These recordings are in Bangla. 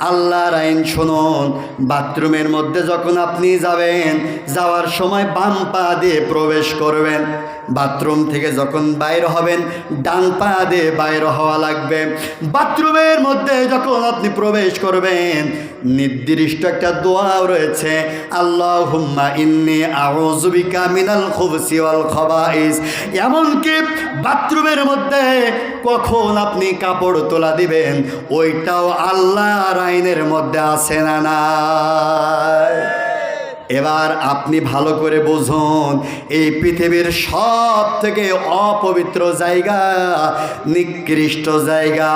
আল্লাহর আইন শুনুন। বাথরুমের মধ্যে যখন আপনি যাবেন, যাওয়ার সময় বাম পা দিয়ে প্রবেশ করবেন। বাথরুম থেকে যখন বাইর হবেন, ডান পা দিয়ে বাইর হওয়া লাগবে। বাথরুমের মধ্যে যখন আপনি প্রবেশ করবেন, নির্দিষ্ট একটা দোয়াও রয়েছে আল্লাহ হুম্মা ইন্নি আউজুবিকা মিনাল খুবসি ওয়াল খবাইস। এমনকি বাথরুমের মধ্যে কখন আপনি কাপড় তোলা দিবেন, ওইটাও আল্লাহর আইনের মধ্যে আছে না নাই? এবার আপনি ভালো করে বুঝুন, এই পৃথিবীর সব থেকে অপবিত্র জায়গা, নিকৃষ্ট জায়গা,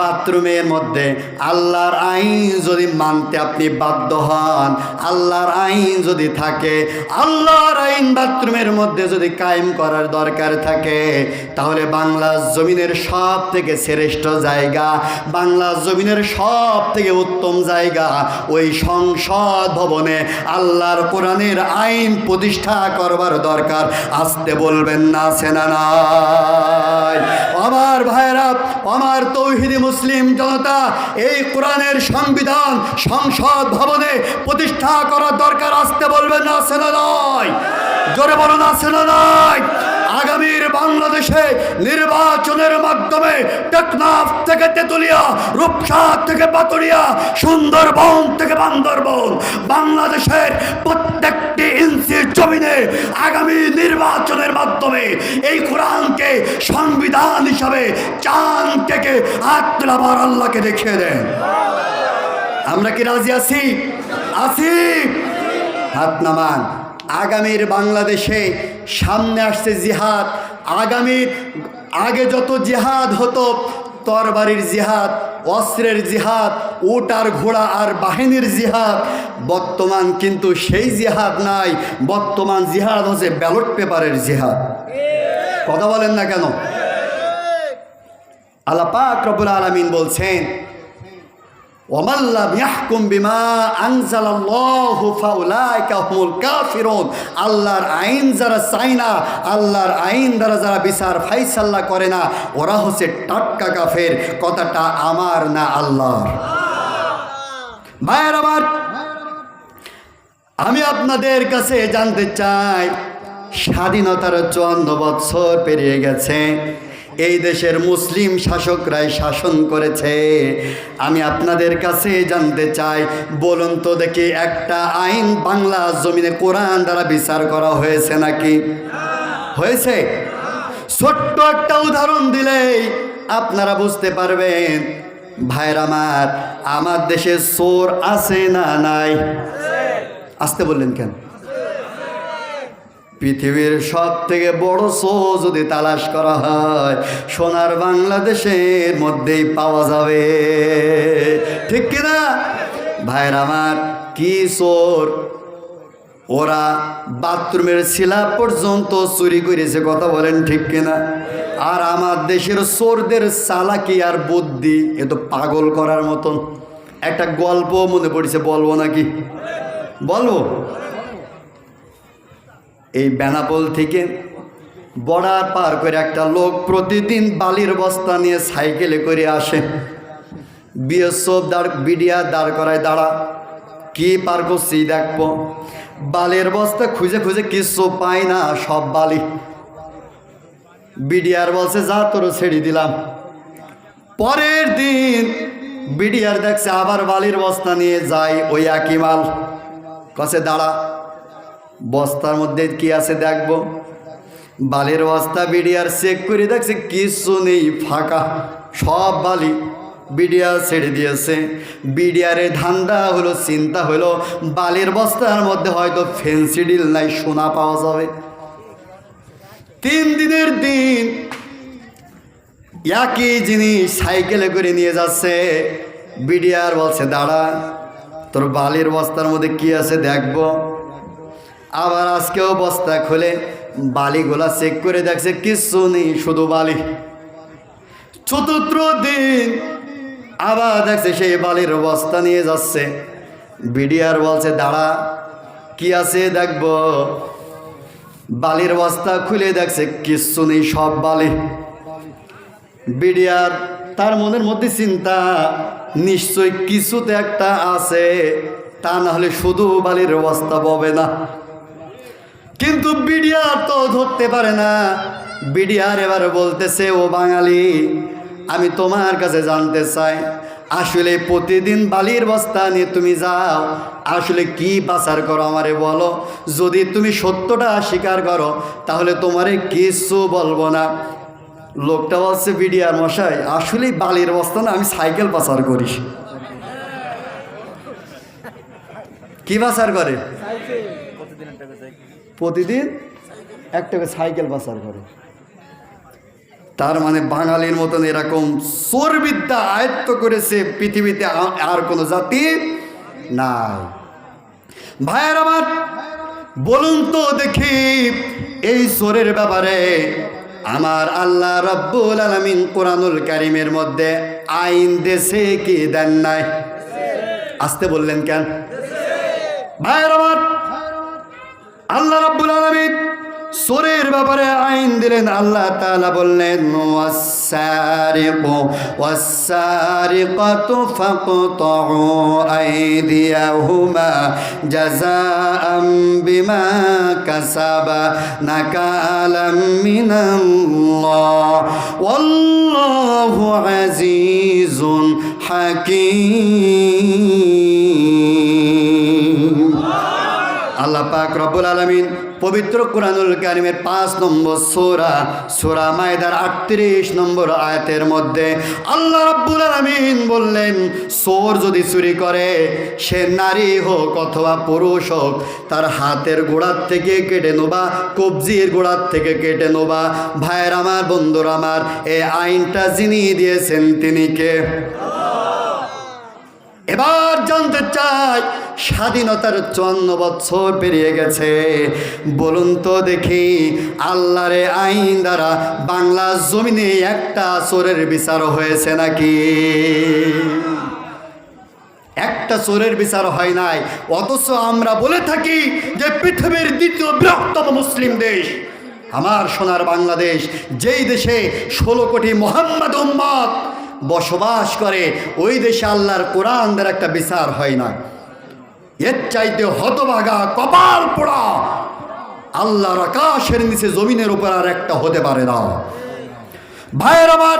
বাথরুমের মধ্যে। আল্লাহর আইন যদি মানতে আপনি বাধ্য হন, আল্লাহর আইন যদি থাকে, আল্লাহর আইন বাথরুমের মধ্যে যদি কায়েম করার দরকার থাকে, তাহলে বাংলা জমিনের সব থেকে শ্রেষ্ঠ জায়গা বাংলা জমিনের সব থেকে উত্তম জায়গা, ওই সংসদ ভবনে আল্লাহর কোরআনের আইন প্রতিষ্ঠা করবার দরকার। আসতে বলবেন না, সেনা নাই। আমার ভাইরা আমার তৌহিদি মুসলিম জনতা, এই কোরআনের সংবিধান সংসদ ভবনে প্রতিষ্ঠা করার দরকার। আসতে বলবেন না, সেনা নয় জোরে বলো না সেনা নয় আগামীর বাংলাদেশে নির্বাচনের মাধ্যমে টেকনাফ থেকে তেতুলিয়া, রূপসার থেকে পাতুরিয়া, সুন্দরবন থেকে বান্দরবন, বাংলাদেশের প্রত্যেকটি ইঞ্চি জমিনে আগামী নির্বাচনের মাধ্যমে এই কোরআনকে সংবিধান হিসাবে চান থেকে আত্মাবার আল্লাহকে দেখিয়ে দেন। আমরা কি রাজি আছি? আছি। হাত নামান। আগামীর বাংলাদেশে সামনে আসছে জিহাদ। আগামীর আগে যত জিহাদ হতো, তরবারির জিহাদ, অস্ত্রের জিহাদ, উট আর ঘোড়া আর বাহিনীর জিহাদ, বর্তমান কিন্তু সেই জিহাদ নাই। বর্তমান জিহাদ হচ্ছে ব্যালট পেপারের জিহাদ। কথা বলেন না কেন? আল্লাহ পাক রব্বুল আলামিন বলছেন ওমাল্লাম ইয়াহকুম বিমা আনজালাল্লাহু ফাউলাইকা হুমুল কাফিরুন। আল্লাহর আইন যারা চায় না, আল্লাহর আইন দ্বারা যারা বিচার ফাইসাল্লাহ করে না, ওরা হচ্ছে টাটকা কাফের। কথাটা আমার না আল্লাহর? ভাইয়ের আবার, আমি আপনাদের কাছে জানতে চাই, স্বাধীনতার চুয়ান্ন বৎসর পেরিয়ে গেছে। এই দেশের মুসলিম শাসকরাই শাসন করেছে। আমি আপনাদের কাছে জানতে চাই, বলুন তো দেখি একটা আইন বাংলা জমিনে কোরআন দ্বারা বিচার করা হয়েছে নাকি? হয়েছে? ছোট্ট একটা উদাহরণ দিলেই আপনারা বুঝতে পারবেন। ভাইর আমার আমার দেশে চোর আছে না নাই? আসতে বললেন কেন? পৃথিবীর সব থেকে বড় শো যদি তালাশ করা হয়, সোনার বাংলাদেশের মধ্যেই পাওয়া যাবে। ঠিক কিনা? ভাইর আমার, কি চোর? ওরা বাথরুমের শিলা পর্যন্ত চুরি করেছে, কথা বলেন ঠিক কিনা? আর আমার দেশের চোরদের চালাকি আর বুদ্ধি, এ তো পাগল করার মতন। একটা গল্প মনে পড়েছে, বলব নাকি? বলব? এই বেনাপোল থেকে বর্ডার পার করে একটা লোক প্রতিদিন বালির বস্তা নিয়ে সাইকেলে করে আসে। বিএসএফ দাঁড় বিডিয়া দাঁড় করায় দাঁড়া। কি পার করছি দেখব। বালির বস্তা খুঁজে খুঁজে কিচ্ছু পাই না, সব বালি। বিডিআর বলছে, যা তোর ছেড়ে দিলাম। পরের দিন বিডিআর দেখছে আবার বালির বস্তা নিয়ে যায় ওই একই মাল। কসে দাঁড়া। বস্তার মধ্যে কি আছে দেখব? বালির বস্তা, বিডিআর চেক করে, দেখছে কিছু নেই, ফাঁকা। সব বালি বিডিআর ছেড়ে দিয়েছে। বিডিআরের ধান্দা হলো, চিন্তা হলো, বালির বস্তার মধ্যে হয়তো ফেন্সিডিল নাই, সোনা পাওয়া যাবে। তিন দিনের দিন একই জিনিস সাইকেলে করে নিয়ে যাচ্ছে। বিডিআর বলছে, দাঁড়া, তোর বালির বস্তার মধ্যে কি আছে দেখব? আবার আজকেও বস্তা খুলে বালিগুলা চেক করে দেখছে কিচ্ছু নেই, শুধু বালি। চতুর্থ দিন আবার দেখছে সেই বালির বস্তা নিয়ে যাচ্ছে। বিডিআর বলছে, দাঁড়া, কি আছে দেখব? বালির বস্তা খুলে দেখছে কিচ্ছু নেই, সব বালি। বিডিআর তার মনের মধ্যে চিন্তা, নিশ্চয় কিছুতে একটা আছে, তা না হলে শুধু বালির অবস্থা পাবে না। কিন্তু বিডিআর তো ধরতে পারে না। বিডিআর এবার বলতেছে, ও বাঙালি, আমি তোমার কাছে জানতে চাই, আসলে প্রতিদিন বালির বস্তা নিয়ে তুমি যাও, আসলে কি পাচার করো আমারে বলো, যদি তুমি সত্যটা স্বীকার করো, তাহলে তোমারে কিছু বলব না। লোকটা বলছে, বিডিআর মশাই, আসলেই বালির বস্তা না, আমি সাইকেল পাচার করি। কি পাচার করে? প্রতিদিন একটা করে সাইকেল পাচার করে। তার মানে বাঙালির মতন এরকম চোরবিদ্যা আয়ত্ত করেছে পৃথিবীতে আর কোনো জাতি নাই। ভাইয়ের আমার, বলুন তো দেখি এই চোরের ব্যাপারে আমার আল্লাহ রব্বুল আলমিন কোরআনুল কারিমের মধ্যে আইন দেশে কি দেন নাই? আসতে বললেন কেন? ভাইয়ের আমার আল্লাহ রাব্বুল আলামিন সোরের ব্যাপারে আইন দিলেন। আল্লাহ তাআলা বললেন ওয়াসারিকু আল্লাহ পাক রব্বুল আলমিন পবিত্র কোরআনুল কারিমের পাঁচ নম্বর সোরা সোরা মায়দার আটত্রিশ নম্বর আয়াতের মধ্যে আল্লাহ রব্বুল আলমিন বললেন, সোর যদি চুরি করে, সে নারী হোক অথবা পুরুষ হোক, তার হাতের গোড়ার থেকে কেটে নোবা, কবজির গোড়ার থেকে কেটে নোবা। ভাইয়ের আমার, বন্ধুর আমার, এই আইনটা যিনি দিয়েছেন তিনি কে? এবার জানতে চাই, স্বাধীনতার চুয়ান্ন বছর পেরিয়ে গেছে। বলুন তো দেখি, আল্লাহরে আইন দ্বারা বাংলা জমিনে একটা চোরের বিচার হয়েছে নাকি? একটা চোরের বিচার হয় নাই। অথচ আমরা বলে থাকি যে পৃথিবীর দ্বিতীয় বৃহত্তম মুসলিম দেশ, আমার সোনার বাংলাদেশ, যেই দেশে ষোলো কোটি মোহাম্মদ উম্মত বসবাস করে, ওই দেশে আল্লাহর কোরআন একটা বিচার হয় না। এর চাইতে হতভাগা কপাল পোড়া। আল্লাহর আকাশের নিচে জমিনের উপর আর একটা হতে পারে না। ভাইয়ের আমার